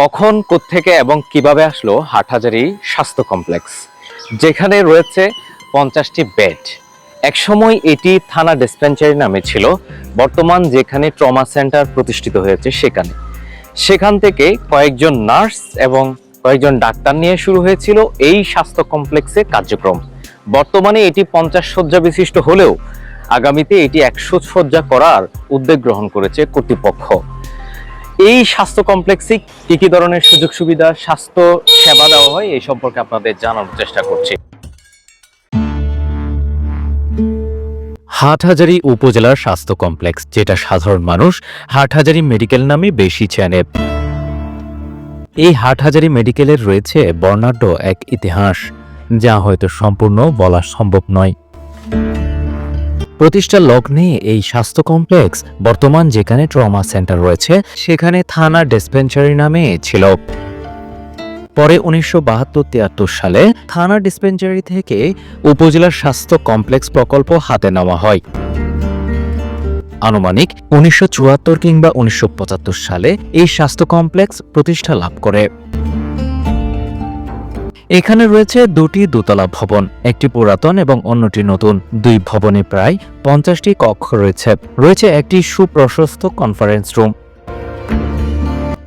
কখন, কোত্থেকে এবং কীভাবে আসলো হাটহাজারি স্বাস্থ্য কমপ্লেক্স? যেখানে রয়েছে পঞ্চাশটি বেড। একসময় এটি থানা ডিসপেন্সারি নামে ছিল, বর্তমান যেখানে ট্রমা সেন্টার প্রতিষ্ঠিত হয়েছে সেখানে। সেখান থেকে কয়েকজন নার্স এবং কয়েকজন ডাক্তার নিয়ে শুরু হয়েছিল এই স্বাস্থ্য কমপ্লেক্সে কার্যক্রম। বর্তমানে এটি পঞ্চাশ শয্যা বিশিষ্ট হলেও আগামীতে এটি একশো শয্যা করার উদ্যোগ গ্রহণ করেছে কর্তৃপক্ষ। এই স্বাস্থ্য কমপ্লেক্সে কি কি ধরনের সুযোগ সুবিধা, স্বাস্থ্য সেবা দেওয়া হয়, এই সম্পর্কে আপনাদের জানানোর চেষ্টা করছি। হাটহাজারী উপজেলার স্বাস্থ্য কমপ্লেক্স, যেটা সাধারণ মানুষ হাটহাজারী মেডিকেল নামে বেশি চেনে। এই হাটহাজারী মেডিকেলের রয়েছে বর্ণাঢ্য এক ইতিহাস, যা হয়তো সম্পূর্ণ বলা সম্ভব নয়। প্রতিষ্ঠা লগ্নে এই স্বাস্থ্য কমপ্লেক্স বর্তমান যেখানে ট্রমা সেন্টার রয়েছে, সেখানে থানা ডিসপেন্সারি নামে ছিল। পরে উনিশশো বাহাত্তর সালে থানা ডিসপেন্সারি থেকে উপজেলার স্বাস্থ্য কমপ্লেক্স প্রকল্প হাতে নেওয়া হয়। আনুমানিক উনিশশো চুয়াত্তর কিংবা উনিশশো পঁচাত্তর সালে এই স্বাস্থ্য কমপ্লেক্স প্রতিষ্ঠা লাভ করে। এখানে রয়েছে দুটি দোতলা ভবন, একটি পুরাতন এবং অন্যটি নতুন। দুই ভবনে প্রায় পঞ্চাশটি কক্ষ রয়েছে। রয়েছে একটি সুপ্রশস্ত কনফারেন্স রুম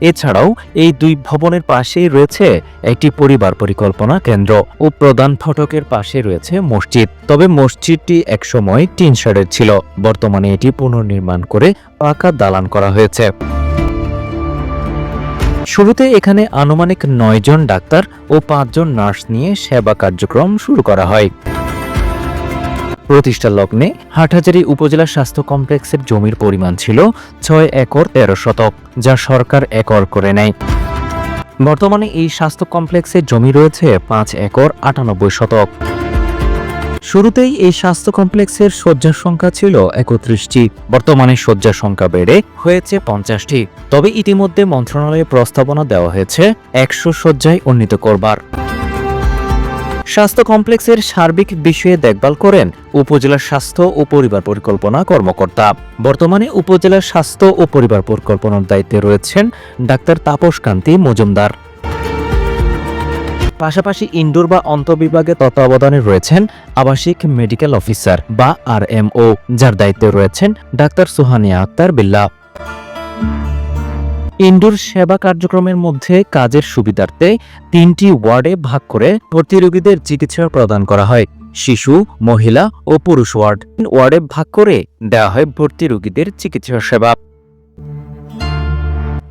এছাড়াও এই দুই ভবনের পাশেই রয়েছে একটি পরিবার পরিকল্পনা কেন্দ্র ও প্রধান ফটকের পাশে রয়েছে মসজিদ। তবে মসজিদটি একসময় টিন শেডের ছিল। বর্তমানে এটি পুনর্নির্মাণ করে পাকা দালান করা হয়েছে। শুরুতে এখানে আনুমানিক নয় জন ডাক্তার ও পাঁচজন নার্স নিয়ে সেবা কার্যক্রম শুরু করা হয়। প্রতিষ্ঠা লগ্নে হাটহাজারী উপজেলা স্বাস্থ্য কমপ্লেক্সের জমির পরিমাণ ছিল ছয় একর তেরো শতক, যা সরকার একর করে নেয়। বর্তমানে এই স্বাস্থ্য কমপ্লেক্সের জমি রয়েছে পাঁচ একর আটানব্বই শতক। শুরুতেই এই স্বাস্থ্য কমপ্লেক্সের শয্যার সংখ্যা ছিল একত্রিশটি। বর্তমানে শয্যার সংখ্যা বেড়ে হয়েছে পঞ্চাশটি। তবে ইতিমধ্যে মন্ত্রণালয়ে প্রস্তাবনা দেওয়া হয়েছে একশো শয্যায় উন্নীত করবার। স্বাস্থ্য কমপ্লেক্সের সার্বিক বিষয়ে দেখভাল করেন উপজেলা স্বাস্থ্য ও পরিবার পরিকল্পনা কর্মকর্তা। বর্তমানে উপজেলার স্বাস্থ্য ও পরিবার পরিকল্পনার দায়িত্বে রয়েছেন ডাক্তার তাপস কান্তি মজুমদার। পাশাপাশি ইনডোর বা অন্তবিভাগে তত্ত্বাবধানে রয়েছেন আবাসিক মেডিকেল অফিসার বা আরএমও, যার দায়িত্বে রয়েছেন ডাক্তার সুহানিয়া আক্তার বিল্লা। ইনডোর সেবা কার্যক্রমের মধ্যে কাজের সুবিধার্থে তিনটি ওয়ার্ডে ভাগ করে ভর্তি রোগীদের চিকিৎসা প্রদান করা হয়, শিশু, মহিলা ও পুরুষ ওয়ার্ড। ওয়ার্ডে ভাগ করে দেওয়া হয় ভর্তি রোগীদের চিকিৎসা সেবা।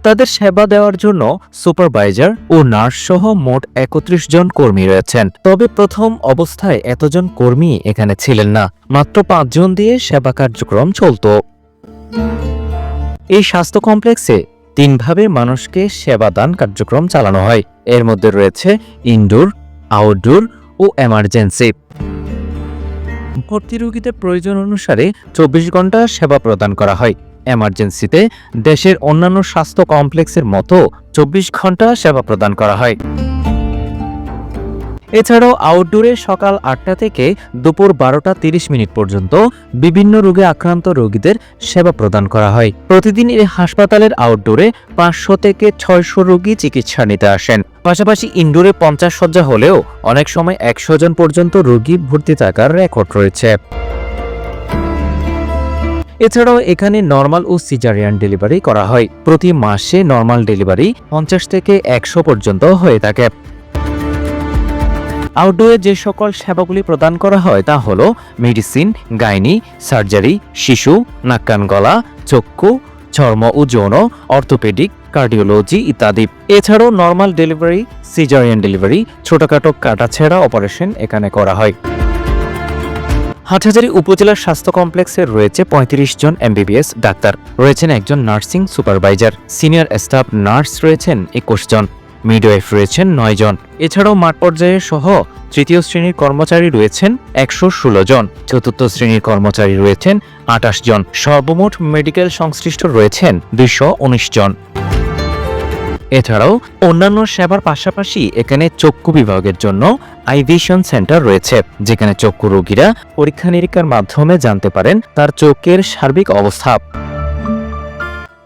তাদের সেবা দেওয়ার জন্য সুপারভাইজার ও নার্স সহ মোট একত্রিশ জন কর্মী রয়েছেন। তবে প্রথম অবস্থায় এতজন কর্মী এখানে ছিলেন না। মাত্র পাঁচজন দিয়ে সেবা কার্যক্রম চলত। এই স্বাস্থ্য কমপ্লেক্সে তিনভাবে মানুষকে সেবা দান কার্যক্রম চালানো হয়। এর মধ্যে রয়েছে ইনডোর, আউটডোর ও এমার্জেন্সি। ভর্তি রোগীদের প্রয়োজন অনুসারে চব্বিশ ঘণ্টা সেবা প্রদান করা হয়। এমার্জেন্সিতে দেশের অন্যান্য স্বাস্থ্য কমপ্লেক্সের মতো চব্বিশ ঘণ্টা সেবা প্রদান করা হয়। এছাড়াও আউটডোরে সকাল আটটা থেকে দুপুর বারোটা তিরিশ মিনিট পর্যন্ত বিভিন্ন রোগে আক্রান্ত রোগীদের সেবা প্রদান করা হয়। প্রতিদিন এই হাসপাতালের আউটডোরে পাঁচশো থেকে ছয়শো রোগী চিকিৎসা নিতে আসেন। পাশাপাশি ইনডোরে পঞ্চাশ শয্যা হলেও অনেক সময় একশো জন পর্যন্ত রোগী ভর্তি থাকার রেকর্ড রয়েছে। এছাড়াও এখানে নর্মাল ও সিজারিয়ান ডেলিভারি করা হয়। প্রতি মাসে নর্মাল ডেলিভারি পঞ্চাশ থেকে একশো পর্যন্ত হয়ে থাকে। আউটডোরে যে সকল সেবাগুলি প্রদান করা হয় তা হল মেডিসিন গাইনি সার্জারি শিশু নাক্কান গলা, চক্ষু, চর্ম ও যৌন অর্থোপেডিক কার্ডিওলজি ইত্যাদি। এছাড়াও নর্মাল ডেলিভারি সিজারিয়ান ডেলিভারি ছোটখাটো কাটাছেঁড়া অপারেশন এখানে করা হয়। হাটহাজারী উপজেলার স্বাস্থ্য কমপ্লেক্সে রয়েছে পঁয়ত্রিশ জন এমবিবিএস ডাক্তার। রয়েছেন একজন nursing supervisor. Senior staff nurse রয়েছেন একুশ জন। মিডওয়াইফ রয়েছেন নয় জন। এছাড়াও মাঠ পর্যায়ে সহ তৃতীয় শ্রেণির কর্মচারী রয়েছেন একশো ষোলো জন। চতুর্থ শ্রেণির কর্মচারী রয়েছেন আটাশ জন। সর্বমোট মেডিকেল সংশ্লিষ্ট রয়েছেন দুইশো উনিশ জন। এছাড়াও অন্যান্য সেবার পাশাপাশি এখানে চক্ষু বিভাগের জন্য আইভিশন সেন্টার রয়েছে, যেখানে চক্ষু রোগীরা পরীক্ষা নিরীক্ষার মাধ্যমে জানতে পারেন তার চোখের সার্বিক অবস্থা।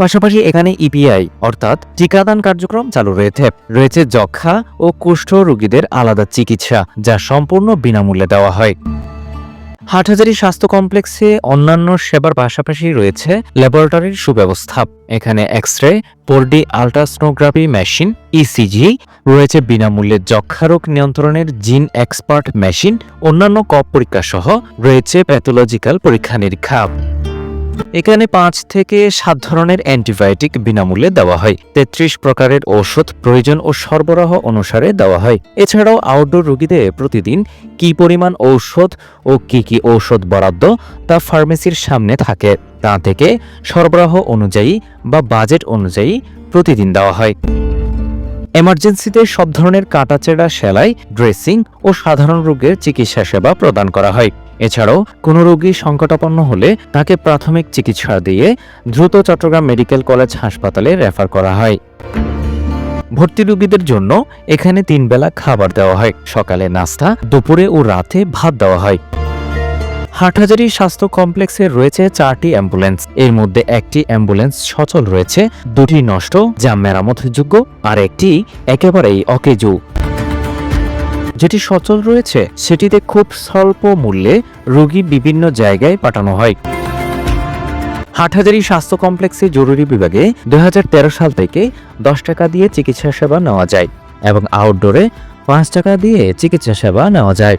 পাশাপাশি এখানে ইপিআই অর্থাৎ টিকাদান কার্যক্রম চালু রয়েছে। রয়েছে যক্ষা ও কুষ্ঠ রোগীদের আলাদা চিকিৎসা, যা সম্পূর্ণ বিনামূল্যে দেওয়া হয়। হাটহাজারী স্বাস্থ্য কমপ্লেক্সে অন্যান্য সেবার পাশাপাশি রয়েছে ল্যাবরেটরির সুব্যবস্থা। এখানে X ray পোর্ডি ultrasonography machine, ECG, রয়েছে বিনামূল্যে যক্ষারোগ নিয়ন্ত্রণের জিন এক্সপার্ট মেশিন, অন্যান্য কপ পরীক্ষা সহ রয়েছে প্যাথোলজিক্যাল পরীক্ষা নিরীক্ষা এখানে পাঁচ থেকে সাত ধরনের অ্যান্টিবায়োটিক বিনামূল্যে দেওয়া হয়। তেত্রিশ প্রকারের ঔষধ প্রয়োজন ও সরবরাহ অনুসারে দেওয়া হয়। এছাড়াও আউটডোর রোগীদের প্রতিদিন কি পরিমাণ ঔষধ ও কি কি ঔষধ বরাদ্দ তা ফার্মেসির সামনে থাকে। তা থেকে সরবরাহ অনুযায়ী বা বাজেট অনুযায়ী প্রতিদিন দেওয়া হয়। এমার্জেন্সিতে সব ধরনের কাটাচেড়া সেলাই, ড্রেসিং ও সাধারণ রোগের চিকিৎসা সেবা প্রদান করা হয়। এছাড়াও, কোনো রোগী সংকটাপন্ন হলে তাকে প্রাথমিক চিকিৎসা দিয়ে দ্রুত চট্টগ্রাম মেডিকেল কলেজ হাসপাতালে রেফার করা হয়। ভর্তি রোগীদের জন্য এখানে তিন বেলা খাবার দেওয়া হয়। সকালে নাস্তা, দুপুরে ও রাতে ভাত দেওয়া হয়। হাটহাজারী স্বাস্থ্য কমপ্লেক্সে রয়েছে চারটি অ্যাম্বুলেন্স। এর মধ্যে একটি অ্যাম্বুলেন্স সচল রয়েছে, দুটি নষ্ট, যা মেরামতযোগ্য, আর একটি একেবারেই অকেজু। যেটি সচল রয়েছে, সেটিতে খুব স্বল্প মূল্যে রোগী বিভিন্ন জায়গায় পাঠানো হয়। হাটহাজারি স্বাস্থ্য কমপ্লেক্সে জরুরি বিভাগে দু হাজার তেরো সাল থেকে দশ টাকা দিয়ে চিকিৎসা সেবা নেওয়া যায় এবং আউটডোরে পাঁচ টাকা দিয়ে চিকিৎসা সেবা নেওয়া যায়।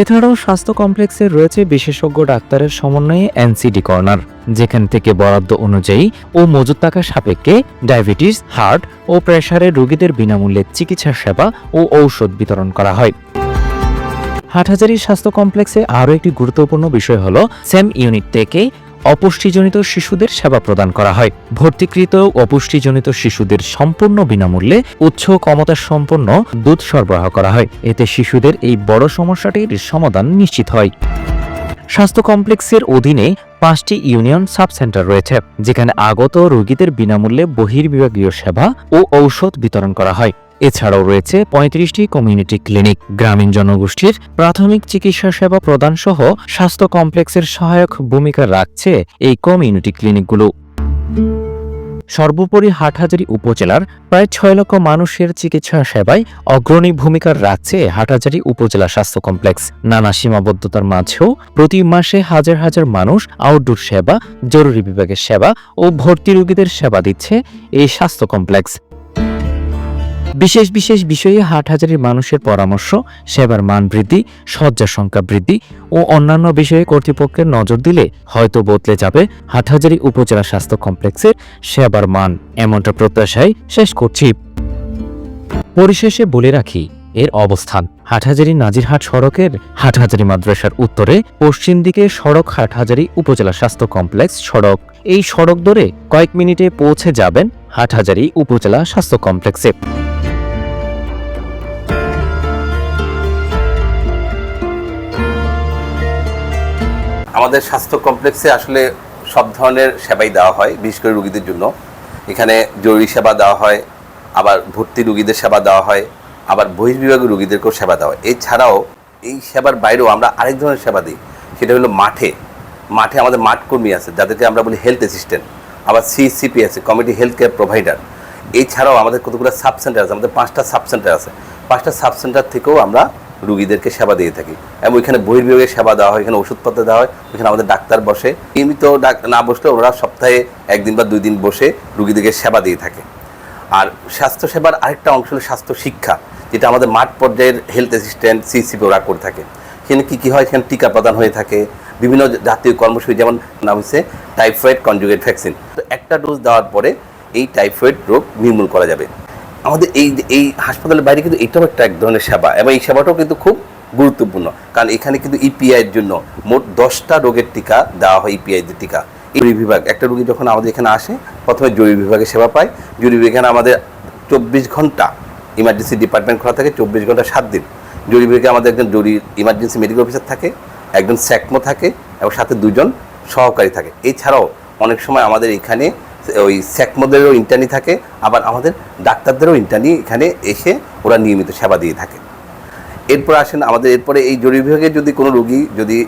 এছাড়াও স্বাস্থ্য কমপ্লেক্সে রয়েছে বিশেষজ্ঞ ডাক্তারের সমন্বয়ে এনসিডি কর্নার, যেখান থেকে বরাদ্দ অনুযায়ী ও মজুদ থাকা সাপেক্ষে ডায়াবেটিস, হার্ট ও প্রেশারের রোগীদের বিনামূল্যে চিকিৎসা সেবা ও ঔষধ বিতরণ করা হয়। হাটহাজারি স্বাস্থ্য কমপ্লেক্সে আরও একটি গুরুত্বপূর্ণ বিষয় হল সেম ইউনিট থেকে অপুষ্টিজনিত শিশুদের সেবা প্রদান করা হয়। ভর্তিকৃত অপুষ্টিজনিত শিশুদের সম্পূর্ণ বিনামূল্যে উচ্চ ক্ষমতা সম্পন্ন দুধ সরবরাহ করা হয়। এতে শিশুদের এই বড় সমস্যাটির সমাধান নিশ্চিত হয়। স্বাস্থ্য কমপ্লেক্সের অধীনে পাঁচটি ইউনিয়ন সাব সেন্টার রয়েছে, যেখানে আগত রোগীদের বিনামূল্যে বহির্বিভাগীয় সেবা ও ঔষধ বিতরণ করা হয়। এছাড়াও রয়েছে পঁয়ত্রিশটি কমিউনিটি ক্লিনিক গ্রামীণ জনগোষ্ঠীর প্রাথমিক চিকিৎসা সেবা প্রদান সহ স্বাস্থ্য কমপ্লেক্সের সহায়ক ভূমিকা রাখছে এই কমিউনিটি ক্লিনিকগুলো সর্বোপরি হাটহাজারী উপজেলার প্রায় ছয় লক্ষ মানুষের চিকিৎসা সেবায় অগ্রণী ভূমিকা রাখছে হাটহাজারী উপজেলা স্বাস্থ্য কমপ্লেক্স। নানা সীমাবদ্ধতার মাঝেও প্রতি মাসে হাজার হাজার মানুষ আউটডোর সেবা, জরুরি বিভাগের সেবা ও ভর্তি রোগীদের সেবা দিচ্ছে এই স্বাস্থ্য কমপ্লেক্স। বিশেষ বিশেষ বিষয়ে হাটহাজারির মানুষের পরামর্শ, সেবার মান বৃদ্ধি, শয্যা সংখ্যা বৃদ্ধি ও অন্যান্য বিষয়ে কর্তৃপক্ষের নজর দিলে হয়তো বদলে যাবে হাটহাজারি উপজেলা স্বাস্থ্য কমপ্লেক্সের সেবার মান, এমনটা প্রত্যাশায় শেষ করছি। পরিশেষে বলে রাখি, এর অবস্থান হাটহাজারি নাজিরহাট সড়কের হাটহাজারি মাদ্রাসার উত্তরে, পশ্চিম দিকে সড়ক হাটহাজারি উপজেলা স্বাস্থ্য কমপ্লেক্স সড়ক। এই সড়ক ধরে কয়েক মিনিটে পৌঁছে যাবেন হাটহাজারি উপজেলা স্বাস্থ্য কমপ্লেক্সে। আমাদের স্বাস্থ্য কমপ্লেক্সে আসলে সব ধরনের সেবাই দেওয়া হয়, বিশেষ করে রুগীদের জন্য। এখানে জরুরি সেবা দেওয়া হয়, আবার ভর্তি রুগীদের সেবা দেওয়া হয়, আবার বহির্বিভাগীয় রুগীদেরকেও সেবা দেওয়া হয়। এছাড়াও এই সেবার বাইরেও আমরা আরেক ধরনের সেবা দিই, সেটা হলো মাঠে। মাঠে আমাদের মাঠ কর্মী আছে, যাদেরকে আমরা বলি হেলথ অ্যাসিস্ট্যান্ট, আবার সিসিপি আছে কমিটি হেলথ কেয়ার প্রোভাইডার। এছাড়াও আমাদের কতগুলো সাব সেন্টার আছে, আমাদের পাঁচটা সাব সেন্টার আছে। পাঁচটা সাব সেন্টার থেকেও আমরা রুগীদেরকে সেবা দিয়ে থাকি। এবং ওইখানে বহির্বিভাগে সেবা দেওয়া হয় এখানে ওষুধপত্র দেওয়া হয়, ওইখানে আমাদের ডাক্তার বসে। নিয়মিত না বসলে ওরা সপ্তাহে একদিন বা দুই দিন বসে রুগীদেরকে সেবা দিয়ে থাকে। আর স্বাস্থ্য সেবার আরেকটা অংশ হলো স্বাস্থ্য শিক্ষা, যেটা আমাদের মাঠ পর্যায়ের হেলথ অ্যাসিস্ট্যান্ট সিসিপি ওরা করে থাকে। সেখানে কী কী হয়? সেখানে টিকা প্রদান হয়ে থাকে। বিভিন্ন জাতীয় কর্মসূচি, যেমন নাম হচ্ছে টাইফয়েড কনজুগেট ভ্যাকসিন তো একটা ডোজ দেওয়ার পরে এই টাইফয়েড রোগ নির্মূল করা যাবে। আমাদের এই এই হাসপাতালের বাইরে কিন্তু এটাও একটা এক ধরনের সেবা এবং এই সেবাটাও কিন্তু খুব গুরুত্বপূর্ণ। কারণ এখানে কিন্তু ইপিআই এর জন্য মোট দশটা রোগের টিকা দেওয়া হয় ইপিআই দের টিকা। জরুরি বিভাগ, একটা রোগী যখন আমাদের এখানে আসে, প্রথমে জরুরি বিভাগে সেবা পায়। জরুরি বিভাগে আমাদের চব্বিশ ঘণ্টা ইমার্জেন্সি ডিপার্টমেন্ট খোলা থাকে, চব্বিশ ঘণ্টা সাত দিন। জরুরি বিভাগে আমাদের একজন জরুরি ইমার্জেন্সি মেডিকেল অফিসার থাকে, একজন স্যাকমো থাকে এবং সাথে দুজন সহকারী থাকে। এছাড়াও অনেক সময় আমাদের এখানে ওই স্যাকমোদেরও ইন্টার্নি থাকে, আবার আমাদের ডাক্তারদেরও ইন্টার্নি এখানে এসে ওরা নিয়মিত সেবা দিয়ে থাকে। এরপর আসেন আমাদের, এরপরে এই জরুরি বিভাগে যদি কোনো রুগী যদি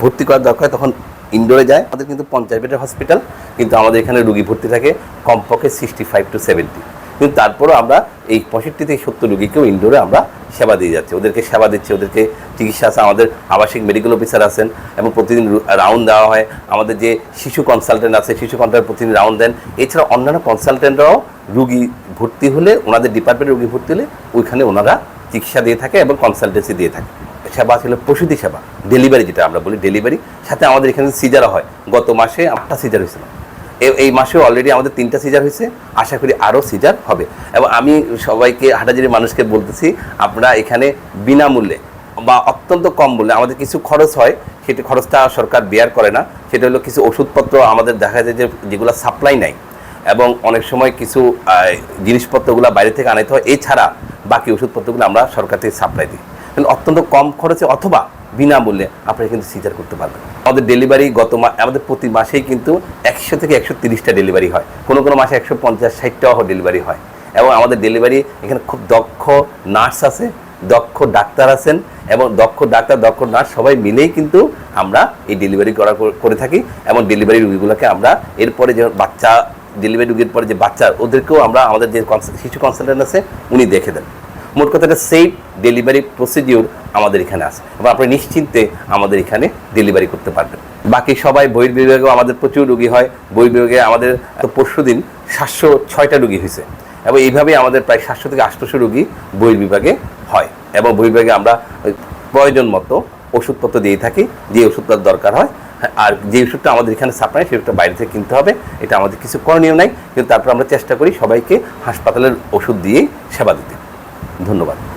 ভর্তি করার দরকার হয়, তখন ইনডোরে যায়। আমাদের কিন্তু পঞ্চাশ বেডের হসপিটাল কিন্তু আমাদের এখানে রুগী ভর্তি থাকে কমপক্ষে সিক্সটি ফাইভ টু সেভেন্টি কিন্তু তারপরও আমরা এই পঁয়ষট্টি থেকে সত্তর রুগীকেও ইনডোরে আমরা সেবা দিয়ে যাচ্ছি। ওদেরকে সেবা দিচ্ছি, ওদেরকে চিকিৎসা আছে, আমাদের আবাসিক মেডিকেল অফিসার আছেন, এবং প্রতিদিন রাউন্ড দেওয়া হয়। আমাদের যে শিশু কনসালটেন্ট আছে, শিশু কনসালটেন্ট প্রতিদিন রাউন্ড দেন। এছাড়া অন্যান্য কনসালটেন্টরাও রুগী ভর্তি হলে, ওনাদের ডিপার্টমেন্টে রুগী ভর্তি হলে, ওইখানে ওনারা চিকিৎসা দিয়ে থাকে এবং কনসালটেন্সি দিয়ে থাকে। সেবা ছিল প্রসূতি সেবা ডেলিভারি যেটা আমরা বলি ডেলিভারি সাথে আমাদের এখানে সিজারও হয়। গত মাসে আটটা সিজার হয়েছিল। এই মাসে অলরেডি আমাদের তিনটা সিজার হয়েছে। আশা করি আরও সিজার হবে। এবং আমি সবাইকে হাটাজারির মানুষকে বলতেছি, আপনারা এখানে বিনামূল্যে বা অত্যন্ত কম মূল্যে, আমাদের কিছু খরচ হয়, সেটি খরচটা সরকার বেয়ার করে না। সেটা হলো কিছু ওষুধপত্র আমাদের দেখা যায় যে, যেগুলো সাপ্লাই নাই। এবং অনেক সময় কিছু জিনিসপত্রগুলো বাইরে থেকে আনাইতে হয়। এছাড়া বাকি ওষুধপত্রগুলো আমরা সরকার থেকে সাপ্লাই দিই। অত্যন্ত কম খরচে অথবা বিনামূল্যে আপনারা কিন্তু সিজার করতে পারবেন। আমাদের ডেলিভারি গত মা আমাদের প্রতি মাসেই কিন্তু একশো থেকে একশো তিরিশটা ডেলিভারি হয়। কোনো কোনো মাসে একশো পঞ্চাশ, ষাটটাও ডেলিভারি হয়। এবং আমাদের ডেলিভারি এখানে খুব দক্ষ নার্স আছে, দক্ষ ডাক্তার আছেন এবং দক্ষ ডাক্তার, দক্ষ নার্স সবাই মিলেই কিন্তু আমরা এই ডেলিভারি করা করে থাকি এবং ডেলিভারি রুগীগুলোকে আমরা এরপরে যে বাচ্চা ডেলিভারি রুগীর পরে যে বাচ্চা, ওদেরকেও আমরা আমাদের যে শিশু কনসালটেন্ট আছে, উনি দেখে দেন। মোট কথা একটা সেফ ডেলিভারি প্রসিডিওর আমাদের এখানে আছে। এবং আপনি নিশ্চিন্তে আমাদের এখানে ডেলিভারি করতে পারবেন। বাকি সবাই বহির বিভাগেও আমাদের প্রচুর রুগী হয়। বহির বিভাগে আমাদের পরশু দিন সাতশো ছয়টা রুগী হয়েছে। এবং এইভাবেই আমাদের প্রায় সাতশো থেকে আটশোশো রুগী বহির বিভাগে হয়। এবং বহির বিভাগে আমরা প্রয়োজন মতো ওষুধপত্র দিয়ে থাকি। যে ওষুধটার দরকার হয়, আর যে ওষুধটা আমাদের এখানে সাপ্লাই সেই ওষুধটা বাইরে থেকে কিনতে হবে। এটা আমাদের কিছু করণীয় নাই। কিন্তু তারপর আমরা চেষ্টা করি সবাইকে হাসপাতালের ওষুধ দিয়েই সেবা দিতে। ধন্যবাদ।